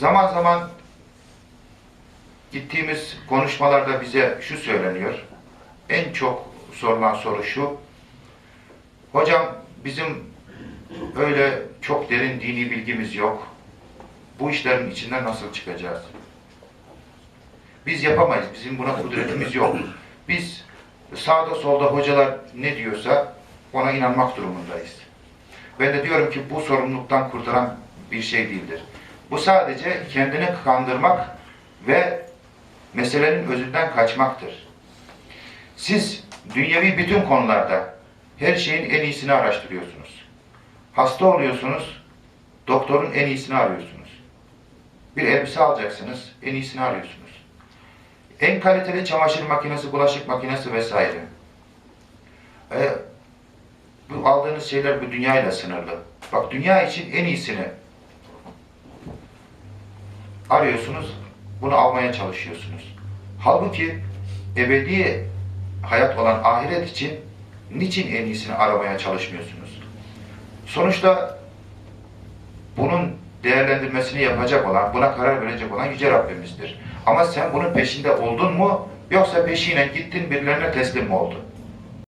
zaman zaman gittiğimiz konuşmalarda bize şu söyleniyor. En çok sorulan soru şu. Hocam bizim öyle çok derin dini bilgimiz yok. Bu işlerin içinden nasıl çıkacağız? Biz yapamayız. Bizim buna kudretimiz yok. Biz sağda solda hocalar ne diyorsa ona inanmak durumundayız. Ben de diyorum ki bu sorumluluktan kurtaran bir şey değildir. Bu sadece kendini kandırmak ve meselenin özünden kaçmaktır. Siz dünyevi bütün konularda her şeyin en iyisini araştırıyorsunuz. Hasta oluyorsunuz, doktorun en iyisini arıyorsunuz. Bir elbise alacaksınız, en iyisini arıyorsunuz. En kaliteli çamaşır makinesi, bulaşık makinesi vesaire. Ee, bu aldığınız şeyler bu dünyayla sınırlı. Bak dünya için en iyisini arıyorsunuz, bunu almaya çalışıyorsunuz. Halbuki ebedi hayat olan ahiret için niçin en iyisini aramaya çalışmıyorsunuz? Sonuçta bunun değerlendirmesini yapacak olan, buna karar verecek olan Yüce Rabbimizdir. Ama sen bunun peşinde oldun mu, yoksa peşine gittin birilerine teslim mi oldun?